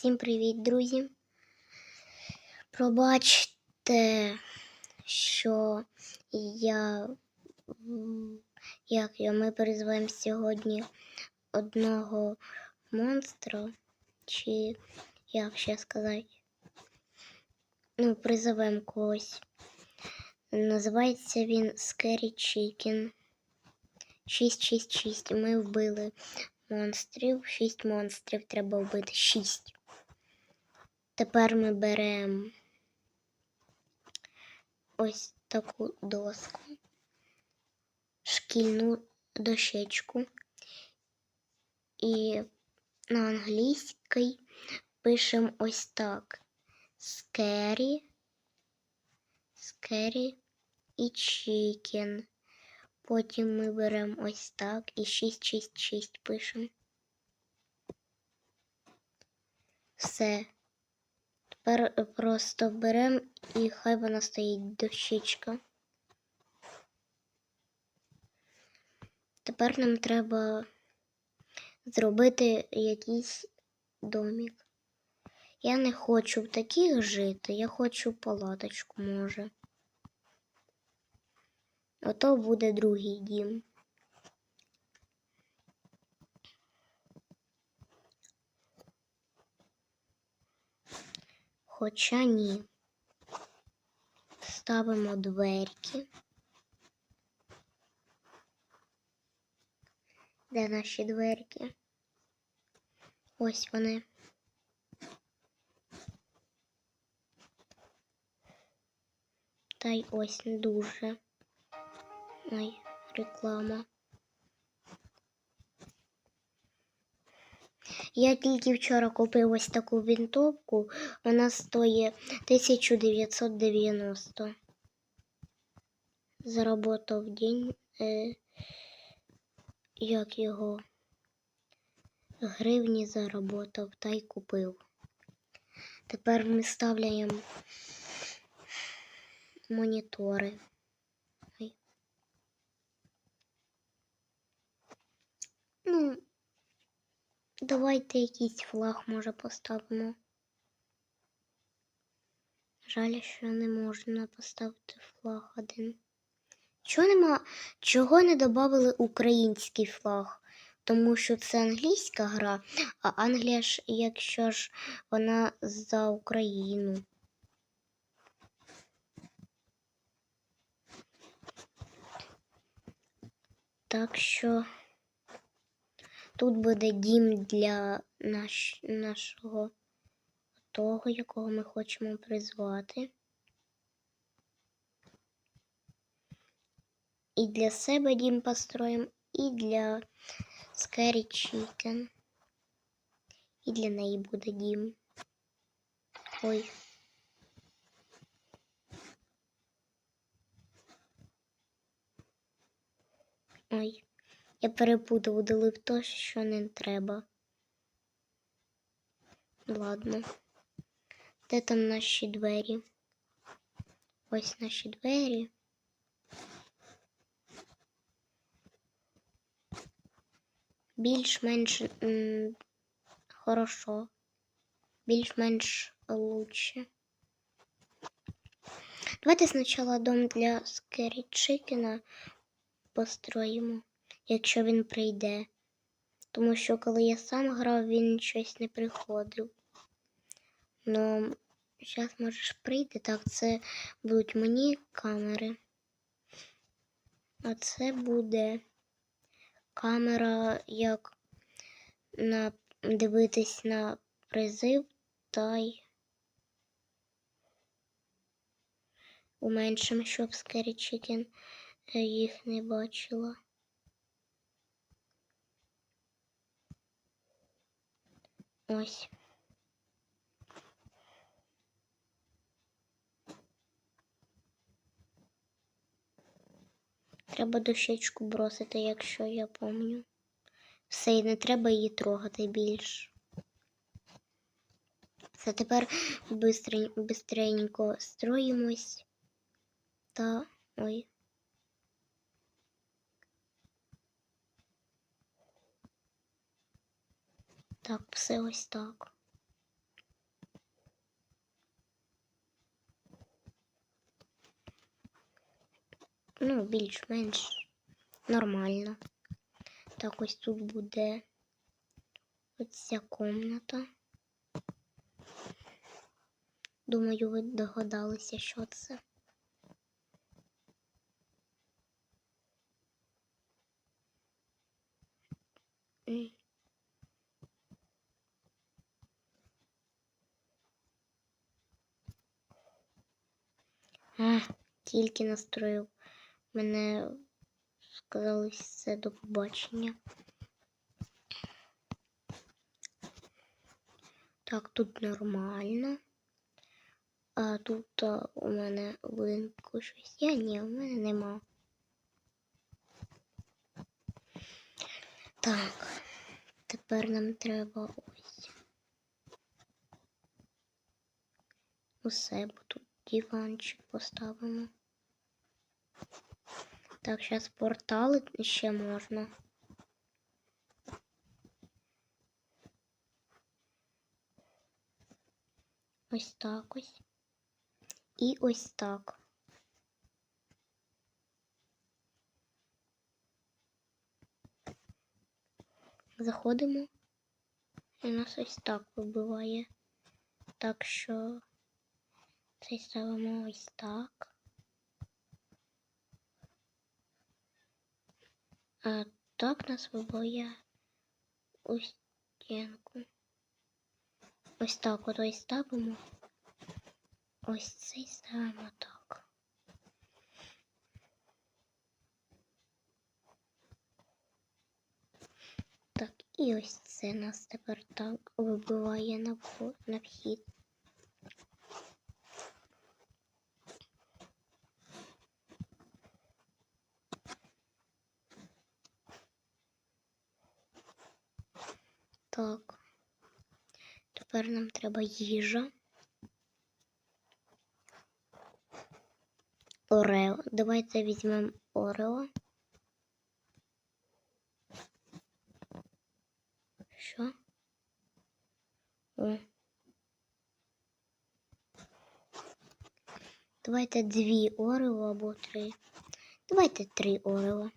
Всім привіт, друзі. Пробачте, що я, як я, ми призвемо сьогодні одного монстра, чи як ще сказати, ну, призовемо когось. Називається він Scary Chicken. 666. Ми вбили монстрів. 6 монстрів треба вбити. 6. Тепер ми беремо ось таку доску, шкільну дощечку. І на англійській пишемо ось так. Scary, scary і chicken. Потім ми беремо ось так і 666 пишемо. Все. Тепер просто беремо і хай вона стоїть дощечка. Тепер нам треба зробити якийсь домик. Я не хочу в таких жити, я хочу палаточку, може. Ото буде другий дім. Хоча ні. Ставимо дверки. Де наші дверки? Ось вони. Та й ось не дуже. Ой, реклама. Я тільки вчора купив ось таку винтовку. Вона стоїть 1990. Заработав день. Е, як його гривні заработав та й купив. Тепер ми ставляємо монітори. Ну, давайте якийсь флаг може поставимо. Жаль, що не можна поставити флаг один. Чого нема, чого не додали український флаг? Тому що це англійська гра, а Англія ж, якщо ж вона за Україну. Так що тут буде дім для наш, нашого того, якого ми хочемо призвати. І для себе дім построїмо, і для Scary Chicken. І для неї буде дім. Ой. Ой, я перепутав, удалив то, що не треба. Ладно. Де там наші двері? Ось наші двері. Більш-менш хорошо. Більш-менш лучше. Давайте спочатку дом для Скері Чикена построїмо, якщо він прийде. Тому що коли я сам грав, він щось не приходив. Ну, зараз можеш прийти. Так, це будуть мені камери. А це буде камера, як на дивитись на призив та й уменшим, щоб Scary Chicken е, їх не бачила. Ось. Треба дощечку бросити, якщо я пам'ятаю. Все, і не треба її трогати більш. Все, тепер бистрень- бистренько строїмось. Та ой. Так, все ось так. Ну, більш-менш нормально. Так, ось тут буде оця комната. Думаю, ви догадалися, що це. Mm. Тільки настроїв. Мене сказали все до побачення. Так, тут нормально. А тут а, у мене будинку щось є. Ні, у мене нема. Так, тепер нам треба ось. У себе тут диванчик поставимо. Так, зараз портали ще можна. Ось так ось. І ось так. Заходимо. І у нас ось так вибиває. Так що це ставимо ось так. А так нас вибиває ось стінку. Ось так ось ставимо. Ось цей ставимо так. Так, і ось це нас тепер так вибиває на вхід. Так. Тепер нам треба їжа. Орео. Давайте візьмемо Орео. Що? О. Давайте дві Орео або три. Давайте три Орео.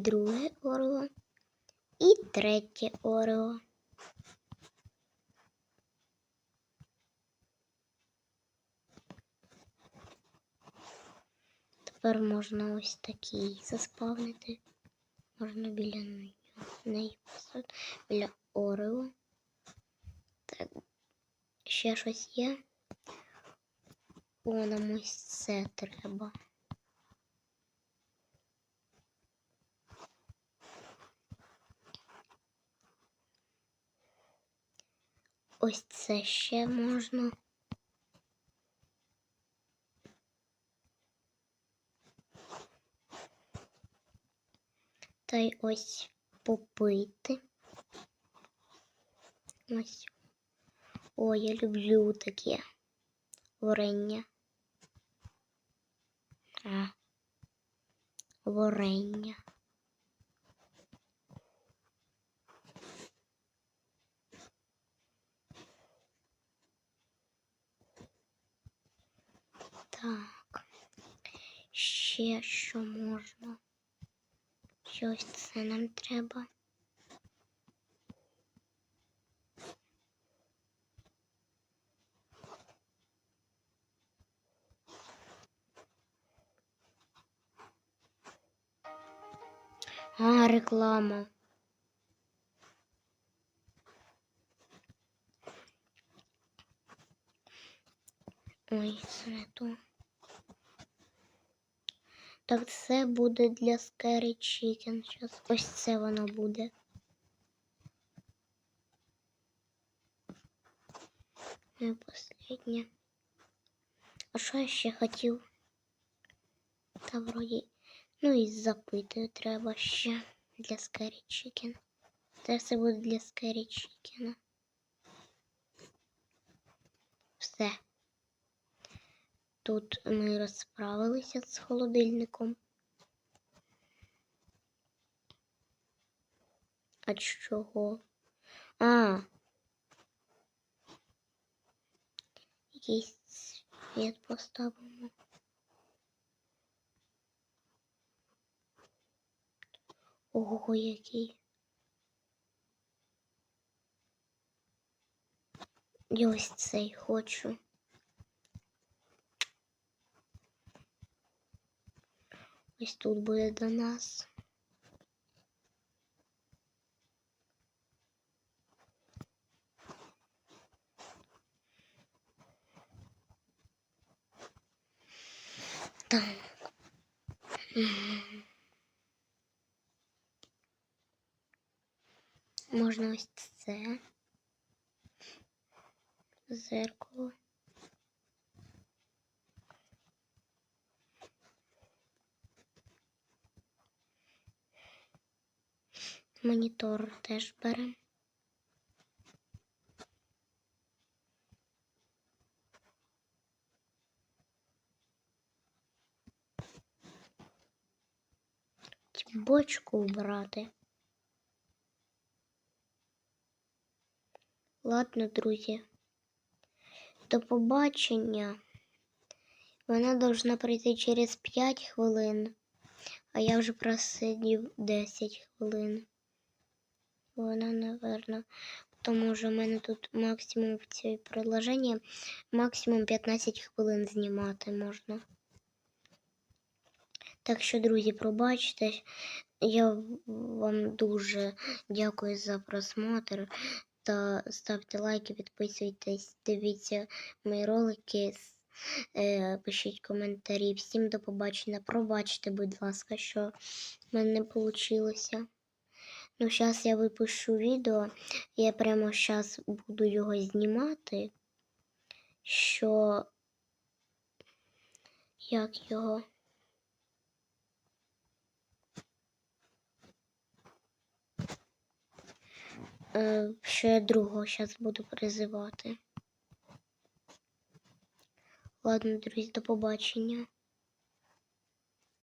Друге Орео. І третє Орео. Тепер можна ось такий заспавнити. Можна біля неї- поставити. Біля Орео. Так. Ще щось є. О, нам ось це треба. Ось це ще можна. Та й ось попити. Ось. О, я люблю таке варення. А. Варення. Так. Ще що можна? Щось це нам треба. А, реклама. Ой, це не то. Так це буде для Scary Chicken. Щас ось це воно буде. І останнє. А що я ще хотів? Та вроді. Ну і запитую треба ще для Scary Chicken. Це все буде для Scary Chicken. Все. Тут ми розправилися з холодильником. А чого? А. Якийсь Нет, поставимо. Ого, який. Я ось цей хочу. Ось тут буде до нас. Так. Мгм. Можна ось це. Зеркало. Монітор теж беремо. Бочку убрати. Ладно, друзі. До побачення. Вона должна прийти через 5 хвилин, а я вже просидів 10 хвилин. Вона, напевно, тому що в мене тут максимум в цій приложенні максимум 15 хвилин знімати можна. Так що, друзі, пробачте, я вам дуже дякую за просмотр. Та ставте лайки, підписуйтесь, дивіться мої ролики, е, пишіть коментарі. Всім до побачення. Пробачте, будь ласка, що в мене не вийшло. Ну, зараз я випишу відео. Я прямо зараз буду його знімати. Що як його? Е, що я другого зараз буду призивати. Ладно, друзі, до побачення.